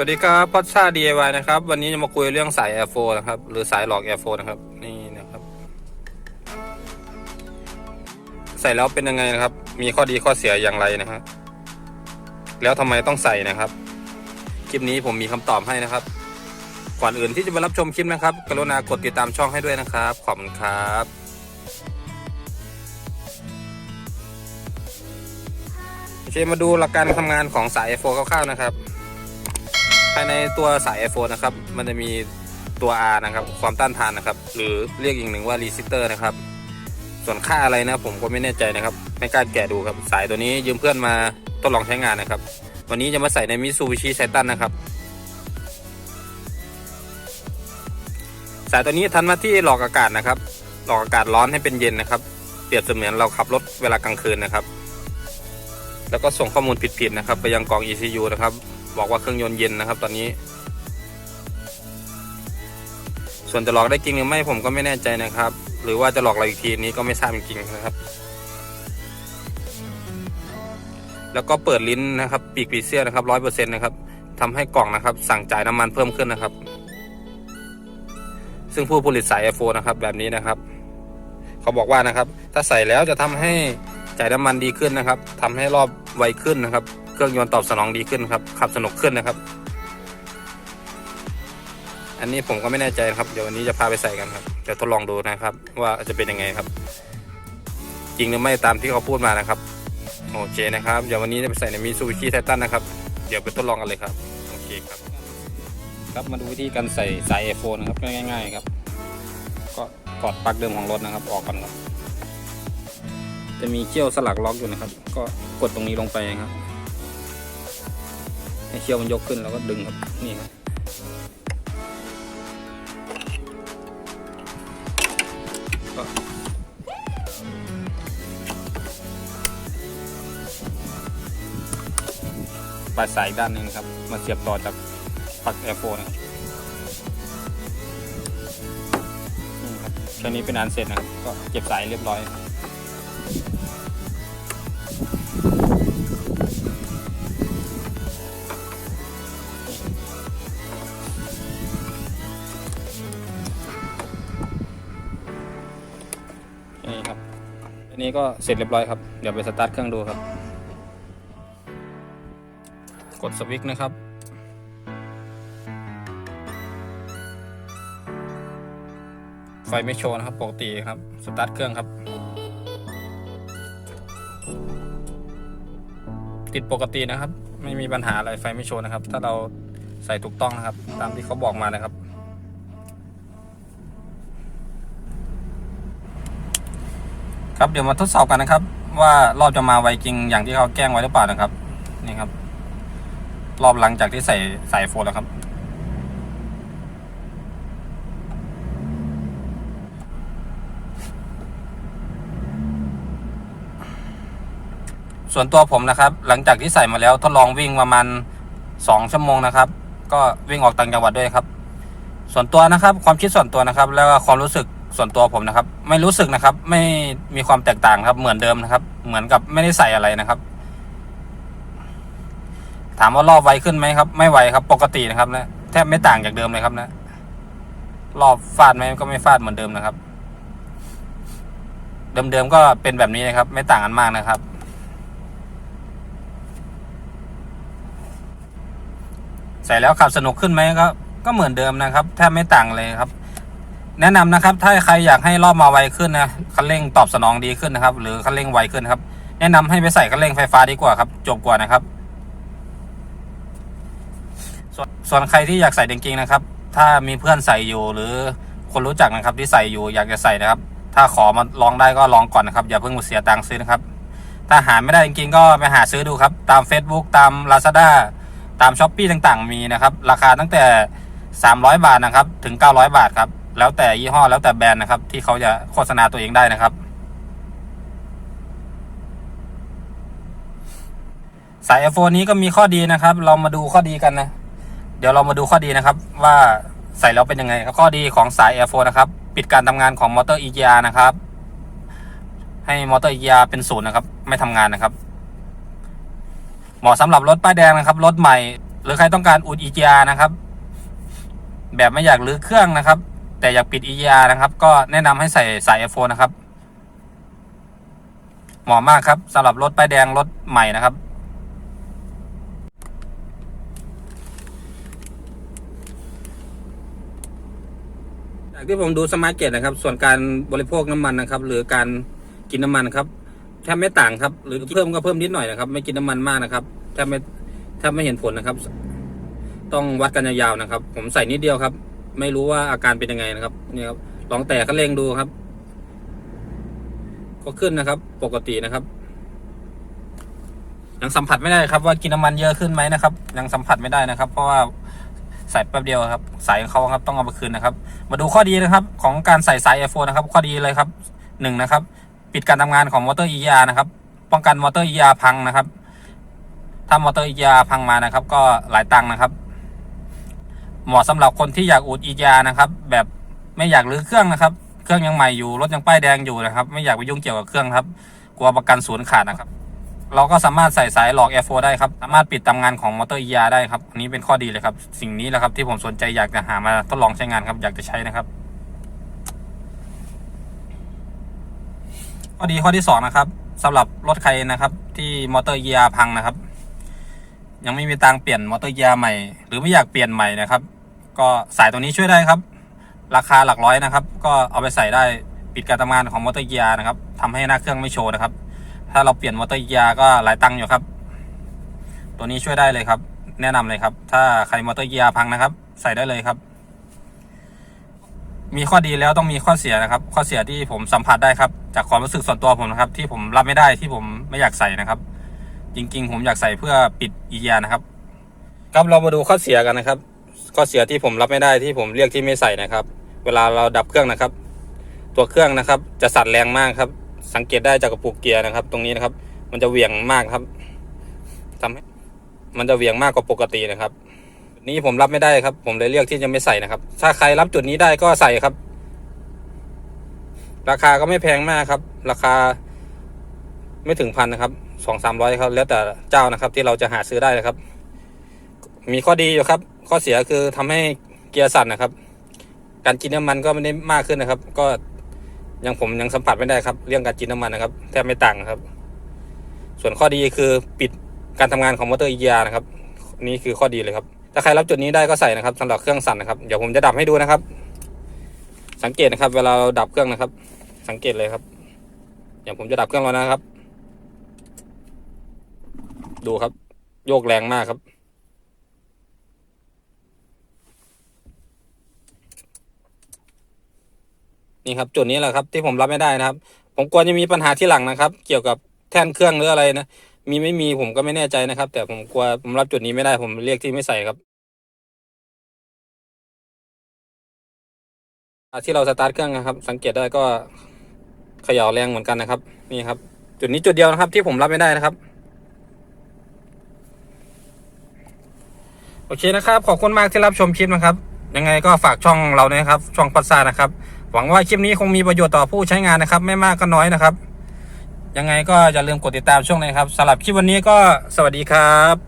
วัสดีครับพอดซ่า DIY นะครับ วันนี้จะมาคุยเรื่องสาย Air 4นะครับ หรือสายหลอก Air 4นะครับ นี่นะครับ ใส่แล้วเป็นยังไงนะครับ มีข้อดีข้อเสียอย่างไรนะครับ แล้วทำไมต้องใส่นะครับ คลิปนี้ผมมีคำตอบให้นะครับ ก่อนอื่นที่จะมารับชมคลิปนะครับ กรุณากดติดตามช่องให้ด้วยนะครับ ขอบคุณครับโอเคมาดูหลักการทำงานของสาย Air 4คร่าวๆนะครับ ภายในตัวสาย iPhone นะครับ มันจะมีตัว R นะครับ ความต้านทานนะครับ หรือเรียกอีกหนึ่งว่า resistor นะครับ ส่วนค่าอะไรนะผมก็ไม่แน่ใจนะครับ ไม่กล้าแกะดูครับ สายตัวนี้ยืมเพื่อนมาทดลองใช้งานนะครับ วันนี้จะมาใส่ใน Mitsubishi Titan นะครับ สายตัวนี้ทันหน้าที่หลอกอากาศนะครับ หลอกอากาศร้อนให้เป็นเย็นนะครับ เปรียบเสมือนเราขับรถเวลากลางคืนนะครับ แล้วก็ส่งข้อมูลผิดๆนะครับ ไปยังกอง ECU นะครับ บอกว่าเครื่องยนต์เย็นนะครับตอนนี้ ส่วนจะหลอกได้จริงหรือไม่ผมก็ไม่แน่ใจนะครับ หรือว่าจะหลอกเราอีกทีนี้ก็ไม่ทราบจริงๆนะครับ แล้วก็เปิดลิ้นนะครับ ปีกปีเสียนะครับร้อยเปอร์เซ็นต์นะครับทำให้กล่องนะครับ สั่งจ่ายน้ำมันเพิ่มขึ้นนะครับ ซึ่งผู้ผลิตสาย i p h o n นะครับ แบบนี้นะครับ เขาบอกว่านะครับ ถ้าใส่แล้วจะทำให้จ่ายน้ำมันดีขึ้นนะครับทำให้รอบไวขึ้นนะครับ เครื่องยนต์ตอบสนองดีขึ้นครับ ขับสนุกขึ้นนะครับ อันนี้ผมก็ไม่แน่ใจครับ เดี๋ยววันนี้จะพาไปใส่กันครับเดี๋ยวทดลองดูนะครับ ว่าจะเป็นยังไงครับ จริงหรือไม่ตามที่เขาพูดมานะครับ โอเคนะครับ เดี๋ยววันนี้จะไปใส่ในมิซูบิชิไททันนะครับ เดี๋ยวไปทดลองกันเลยครับ โอเคครับ ครับมาดูวิธีการใส่สาย iPhone นะครับง่าย ๆ ครับ ก็กอดปลั๊กเดิมของรถนะครับ ออกก่อนครับจะมีเขี้ยวสลักล็อกอยู่นะครับ ก็กดตรงนี้ลงไปครับ เขี้ยวมันยกขึ้นแล้วก็ดึงครับนี่ครับก็ปลายสายด้านนึงครับ มาเสียบต่อจากปลั๊กแอร์โฟนะครับนี่ครับแค่นี้เป็นอันเสร็จนะครับ ก็เก็บสายเรียบร้อย นี้ก็เสร็จเรียบร้อยครับ เดี๋ยวไปสตาร์ทเครื่องดูครับ กดสวิตช์นะครับ ไฟไม่โชว์นะครับ ปกติครับ สตาร์ทเครื่องครับ ติดปกตินะครับ ไม่มีปัญหาอะไรไฟไม่โชว์นะครับ ถ้าเราใส่ถูกต้องนะครับ ตามที่เขาบอกมานะครับ ครับเดี๋ยวมาทดสอบกันนะครับ ว่ารอบจะมาไวจริงอย่างที่เขาแกล้งไว้หรือเปล่านะครับ นี่ครับ รอบหลังจากที่ใส่สายโฟนแล้วครับ ส่วนตัวผมนะครับ หลังจากที่ใส่มาแล้วทดลองวิ่งประมาณสองชั่วโมงนะครับ ก็วิ่งออกต่างจังหวัดด้วยครับ ส่วนตัวนะครับ ความคิดส่วนตัวนะครับ แล้วก็ความรู้สึก ส่วนตัวผมนะครับ ไม่รู้สึกนะครับ ไม่มีความแตกต่างครับ เหมือนเดิมนะครับ เหมือนกับไม่ได้ใส่อะไรนะครับ ถามว่ารอบไวขึ้นไหมครับ ไม่ไวครับ ปกตินะครับนะแทบไม่ต่างจากเดิมเลยครับนะรอบฟาดไหมก็ไม่ฟาดเหมือนเดิมนะครับ เดิมๆก็เป็นแบบนี้นะครับ ไม่ต่างกันมากนะครับใส่แล้วขับสนุกขึ้นไหมก็ก็เหมือนเดิมนะครับแทบไม่ต่างเลยครับ แนะนำนะครับ ถ้าใครอยากให้รอบมาไวขึ้นนะคันเร่งตอบสนองดีขึ้นนะครับ หรือคันเร่งไวขึ้นครับ แนะนำให้ไปใส่คันเร่งไฟฟ้าดีกว่าครับจบกว่านะครับส่วนส่วนใครที่อยากใส่จริงๆนะครับ ถ้ามีเพื่อนใส่อยู่หรือคนรู้จักนะครับ ที่ใส่อยู่อยากจะใส่นะครับ ถ้าขอมาลองได้ก็ลองก่อนนะครับ อย่าเพิ่งเสียตังค์ซื้อนะครับ ถ้าหาไม่ได้จริงๆ ก็ไปหาซื้อดูครับ ตาม Facebook ตาม Lazada ตามช้อปปีต่างๆ มีนะครับ ราคาตั้งแต่ 300 บาทนะครับ ถึง 900 บาทครับ แล้วแต่ยี่ห้อแล้วแต่แบรนด์นะครับ ที่เขาจะโฆษณาตัวเองได้นะครับ สาย iPhone นี้ก็มีข้อดีนะครับ เรามาดูข้อดีกันนะ เดี๋ยวเรามาดูข้อดีนะครับ ว่าใส่แล้วเป็นยังไงครับข้อดีของสาย iPhone นะครับ ปิดการทำงานของมอเตอร์ EGR นะครับ ให้มอเตอร์ EGR เป็นศูนย์นะครับ ไม่ทำงานนะครับ เหมาะสำหรับรถป้ายแดงนะครับรถใหม่ หรือใครต้องการอุด EGR นะครับ แบบไม่อยากรื้อเครื่องนะครับ แต่อยากปิด EGR นะครับ ก็แนะนำให้ใส่สาย iPhone นะครับ เหมาะมากครับสำหรับรถป้ายแดงรถใหม่นะครับ จากที่ผมดูสมาร์ทเก็ตนะครับ ส่วนการบริโภคน้ำมันนะครับ หรือการกินน้ำมันครับแทบไม่ต่างครับ หรือเพิ่มก็เพิ่มนิดหน่อยนะครับ ไม่กินน้ำมันมากนะครับแทบไม่แทบไม่เห็นผลนะครับ ต้องวัดกันยาวๆนะครับ ผมใส่นิดเดียวครับ ไม่รู้ว่าอาการเป็นยังไงนะครับนี่ครับลองแตะคันเร่งดูครับ ก็ขึ้นนะครับ ปกตินะครับยังสัมผัสไม่ได้ครับว่ากินน้ำมันเยอะขึ้นไหมนะครับ ยังสัมผัสไม่ได้นะครับ เพราะว่าใส่แป๊บเดียวครับ สายของเขาครับต้องเอาไปคืนนะครับ มาดูข้อดีนะครับ ของการใส่สาย iPhone นะครับ ข้อดีเลยครับหนึ่งนะครับ ปิดการทำงานของมอเตอร์ ER นะครับ ป้องกันมอเตอร์ ER พังนะครับ ถ้ามอเตอร์ ER พังมานะครับ ก็หลายตังค์นะครับ เหมาะสำหรับคนที่อยากอุด ER นะครับ แบบไม่อยากรื้อเครื่องนะครับ เครื่องยังใหม่อยู่รถยังป้ายแดงอยู่นะครับ ไม่อยากไปยุ่งเกี่ยวกับเครื่องครับกลัวประกันศูนย์ขาดนะครับ เราก็สามารถใส่สายหลอก Air4 ได้ครับ สามารถปิดทำงานของมอเตอร์ ER ได้ครับอันนี้เป็นข้อดีเลยครับ สิ่งนี้แหละครับที่ผมสนใจอยากจะหามาทดลองใช้งานครับ อยากจะใช้นะครับ ข้อดีข้อที่สองนะครับสำหรับรถใครนะครับ ที่มอเตอร์เยียพังนะครับ ยังไม่มีตังเปลี่ยนมอเตอร์เยียใหม่ หรือไม่อยากเปลี่ยนใหม่นะครับ ก็สายตัวนี้ช่วยได้ครับ ราคาหลักร้อยนะครับ ก็เอาไปใส่ได้ปิดการทำงานของมอเตอร์เยียนะครับทำให้หน้าเครื่องไม่โชว์นะครับ ถ้าเราเปลี่ยนมอเตอร์เยียก็หลายตังค์อยู่ครับ ตัวนี้ช่วยได้เลยครับ แนะนำเลยครับ ถ้าใครมอเตอร์เยียพังนะครับ ใส่ได้เลยครับ มีข้อดีแล้วต้องมีข้อเสียนะครับ ข้อเสียที่ผมสัมผัสได้ครับ จากความรู้สึกส่วนตัวผมนะครับ ที่ผมรับไม่ได้ที่ผมไม่อยากใส่นะครับ จริง ๆ ผมอยากใส่เพื่อปิดอียานะครับครับเรามาดูข้อเสียกันนะครับ ข้อเสียที่ผมรับไม่ได้ที่ผมเรียกที่ไม่ใส่นะครับ เวลาเราดับเครื่องนะครับ ตัวเครื่องนะครับ จะสั่นแรงมากครับ สังเกตได้จากกระปุกเกียร์นะครับ ตรงนี้นะครับ มันจะเหวี่ยงมากครับทำให้มันจะเหวี่ยงมากกว่าปกตินะครับ นี่ผมรับไม่ได้ครับ ผมเลยเลือกที่จะไม่ใส่นะครับ ถ้าใครรับจุดนี้ได้ก็ใส่ครับ ราคาก็ไม่แพงมากครับ ราคาไม่ถึงพันนะครับสองสามร้อยครับ แล้วแต่เจ้านะครับ ที่เราจะหาซื้อได้นะครับ มีข้อดีอยู่ครับ ข้อเสียคือทำให้เกียร์สั่นนะครับ การกินน้ำมันก็ไม่ได้มากขึ้นนะครับ ก็ยังผมยังสัมผัสไม่ได้ครับ เรื่องการกินน้ำมันนะครับแทบไม่ต่างครับ ส่วนข้อดีคือปิดการทำงานของมอเตอร์ EGR นะครับ นี่คือข้อดีเลยครับ ถ้าใครรับจุดนี้ได้ก็ใส่นะครับสำหรับเครื่องสั่นนะครับ เดี๋ยวผมจะดับให้ดูนะครับ สังเกตนะครับ เวลาเราดับเครื่องนะครับ สังเกตเลยครับอย่างผมจะดับเครื่องแล้วนะครับ ดูครับ โยกแรงมากครับ นี่ครับจุดนี้แหละครับที่ผมรับไม่ได้นะครับ ผมกลัวจะมีปัญหาที่หลังนะครับ เกี่ยวกับแท่นเครื่องหรืออะไรนะมีไม่มีผมก็ไม่แน่ใจนะครับ แต่ผมกลัวผมรับจุดนี้ไม่ได้ผมเรียกที่ไม่ใส่ครับที่เราสตาร์ทเครื่องนะครับ สังเกตได้ก็เขย่าแรงเหมือนกันนะครับ นี่ครับ จุดนี้จุดเดียวนะครับ ที่ผมรับไม่ได้นะครับโอเคนะครับ ขอบคุณมากที่รับชมคลิปนะครับ ยังไงก็ฝากช่องเราด้วยนะครับ ช่องพัสซานะครับ หวังว่าคลิปนี้คงมีประโยชน์ต่อผู้ใช้งานนะครับ ไม่มากก็น้อยนะครับ ยังไงก็อย่าลืมกดติดตามช่วงนี้ครับสำหรับคลิปวันนี้ก็สวัสดีครับ